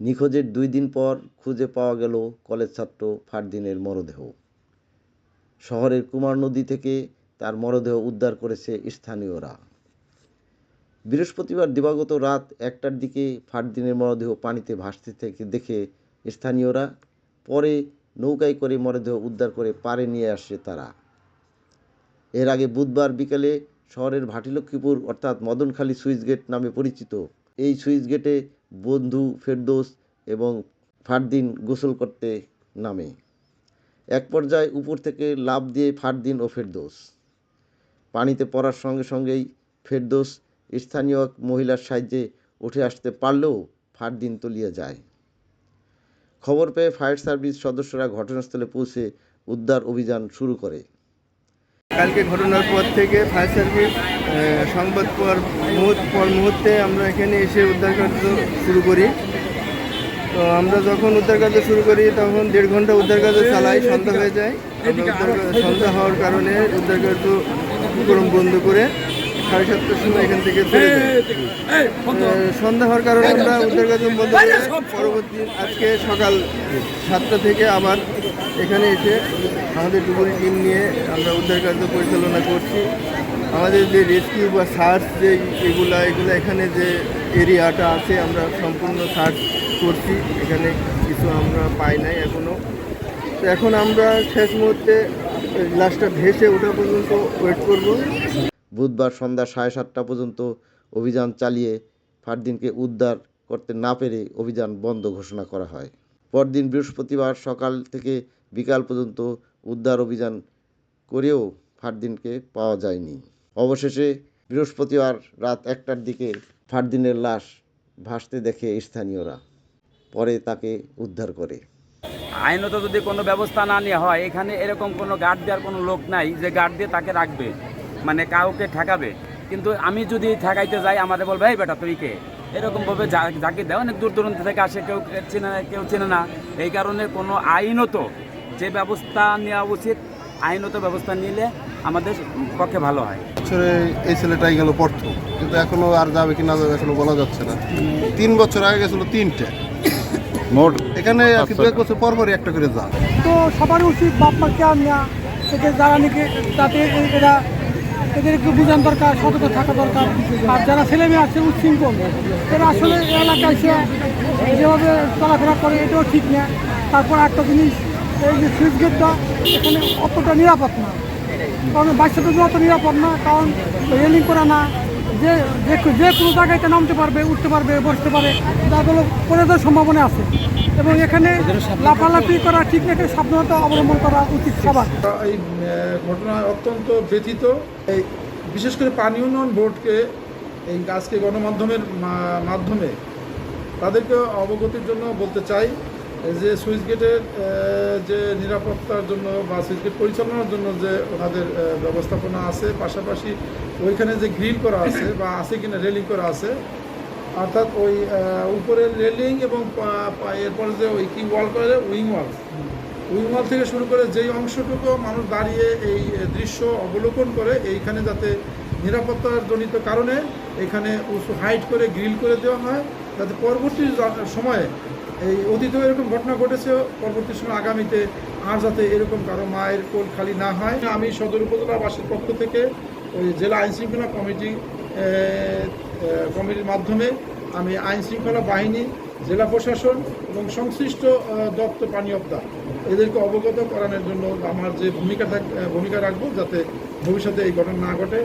নিখোঁজের দুই দিন পর খুঁজে পাওয়া গেল কলেজ ছাত্র ফারদিনের মরদেহ। শহরের কুমার নদী থেকে তার মরদেহ উদ্ধার করেছে স্থানীয়রা। বৃহস্পতিবার দিবাগত রাত একটার দিকে ফারদিনের মরদেহ পানিতে ভাসতে থেকে দেখে স্থানীয়রা পরে নৌকায় করে মরদেহ উদ্ধার করে পারে নিয়ে আসে তারা। এর আগে বুধবার বিকেলে শহরের ভাটিলক্ষ্মীপুর অর্থাৎ মদনখালী সুইচ গেট নামে পরিচিত এই সুইচ গেটে বন্ধু ফেরদৌস এবং ফারদিন গোসল করতে নামে। এক পর্যায়ে উপর থেকে লাফ দিয়ে ফারদিন ও ফেরদৌস। পানিতে পড়ার সঙ্গে সঙ্গেই ফেরদৌস স্থানীয় এক মহিলার সাহায্যে উঠে আসতে পারলেও ফারদিন তলিয়ে যায়। খবর পেয়ে ফায়ার সার্ভিস সদস্যরা ঘটনাস্থলে পৌঁছে উদ্ধার অভিযান শুরু করে। কালকে ঘটনার পর থেকে ফায়ার সার্ভিস সংবাদ পর মুহূর্ত পর মুহূর্তে আমরা এখানে এসে উদ্ধার কার্য শুরু করি। তো আমরা যখন উদ্ধার কার্য শুরু করি, তখন দেড় ঘণ্টা উদ্ধার কার্য চালাই, সন্ধ্যা হয়ে যায়। সন্ধ্যা হওয়ার কারণে উদ্ধার কার্য বন্ধ করে সাড়ে সাতটার সময় এখান থেকে সন্ধ্যা হওয়ার কারণে আমরা কার্য বন্ধ পরবর্তী আজকে সকাল সাতটা থেকে আবার এখানে এসে আমাদের ডুবুরি টিম নিয়ে আমরা উদ্ধার কার্য পরিচালনা করছি। আমাদের যে রেস্কিউ বা সার্চ যে এগুলা এগুলো এখানে যে এরিয়াটা আছে আমরা সম্পূর্ণ সার্চ করছি। এখানে কিছু আমরা পাই নাই এখনও তো এখন আমরা শেষ মুহূর্তে লাস্টটা ভেসে ওঠা পর্যন্ত ওয়েট করব। বুধবার সন্ধ্যা সাড়ে সাতটা পর্যন্ত অভিযান চালিয়ে ফারদিনকে উদ্ধার করতে না পেরে অভিযান বন্ধ ঘোষণা করা হয়। পরদিন বৃহস্পতিবার সকাল থেকে বিকাল পর্যন্ত উদ্ধার অভিযান করেও ফারদিনকে পাওয়া যায়নি। অবশেষে বৃহস্পতিবার রাত একটার দিকে ফারদিনের লাশ ভাসতে দেখে স্থানীয়রা, পরে তাকে উদ্ধার করে। আইনত যদি কোনো ব্যবস্থা না নেওয়া হয়, এখানে এরকম কোনো গার্ড দেওয়ার কোনো লোক নাই যে গার্ড দিয়ে তাকে রাখবে। মানে কাউকে ঠেকাবে। কিন্তু আমি যদি ঠেকাইতে যাই আমাদের বলবে এই বেটা তুই কে? এরকমভাবে যাকে দেয় অনেক দূর দূরান্ত থেকে আসে কেউ চেনে না কেউ চেনে না। এই কারণে কোনো আইনত যে ব্যবস্থা নেওয়া উচিত আইনত ব্যবস্থা নিলে আমাদের পক্ষে ভালো হয়। বছরে এই ছেলেটাই গেল প্রথম কিন্তু এখনও আর যাবে কি না যাবে এখনও বলা যাচ্ছে না। তিন বছর আগে গেছিল তিনটে। মোট এখানে আর কি দু এক বছর পর পরই একটা করে যা তো সবার উচিত বাপ মা কেয়ার নেওয়া এদের যারা নাকি এ- এরা এদের একটু বোঝান দরকার, সতর্ক থাকা দরকার। আর যারা ছেলে মেয়ে আছে, উচ্ছৃঙ্খল। এরা আসলে এলাকায় সে যেভাবে চলাফেরা করে, এটাও ঠিক না। তারপর একটা জিনিস, এই যে সুইচ গেটটা, এখানে অতটা নিরাপদ না। কারণ বাচ্চাদের অত নিরাপদ না, কারণ রেলিং করা না। যে যে কোনো জায়গায় নামতে পারবে, উঠতে পারবে, বসতে পারে যাগুলো পড়ে দেওয়ার সম্ভাবনা আছে। এবং এখানে লাফালাফি করা ঠিক রেখে সাবধানতা অবলম্বন করা উচিত সবার। এই ঘটনা অত্যন্ত ব্যথিত। এই, বিশেষ করে পানি উন্নয়ন বোর্ডকে এই আজকে গণমাধ্যমের মাধ্যমে তাদেরকে অবগতির জন্য বলতে চাই। যে সুইচ গেটের যে নিরাপত্তার জন্য বা সুইচ গেট পরিচালনার জন্য যে ওনাদের ব্যবস্থাপনা আছে, পাশাপাশি ওইখানে যে গ্রিল করা আছে বা আছে কিনা রেলিং করা আছে, অর্থাৎ ওই উপরের রেলিং এবং এরপরে যে ওই কি ওয়াল করে উইং ওয়াল। উইমাল থেকে শুরু করে যেই অংশটুকু মানুষ দাঁড়িয়ে এই দৃশ্য অবলোকন করে, এইখানে যাতে নিরাপত্তার জনিত কারণে এখানে উঁচু হাইট করে গ্রিল করে দেওয়া হয়, যাতে পরবর্তী সময়ে এই অতীতেও এরকম ঘটনা ঘটেছে, পরবর্তী সময় আগামীতে আর যাতে এরকম কারও মায়ের কোল খালি না হয়। আমি সদর উপজেলাবাসীর পক্ষ থেকে ওই জেলা আইনশৃঙ্খলা কমিটি কমিটির মাধ্যমে আমি আইন শৃঙ্খলা বাহিনী, জেলা প্রশাসন এবং সংশ্লিষ্ট দপ্তর পানি অবদা এদেরকে অবগত করানোর জন্য আমার যে ভূমিকা থাক ভূমিকা রাখব যাতে ভবিষ্যতে এই ঘটনা না ঘটে।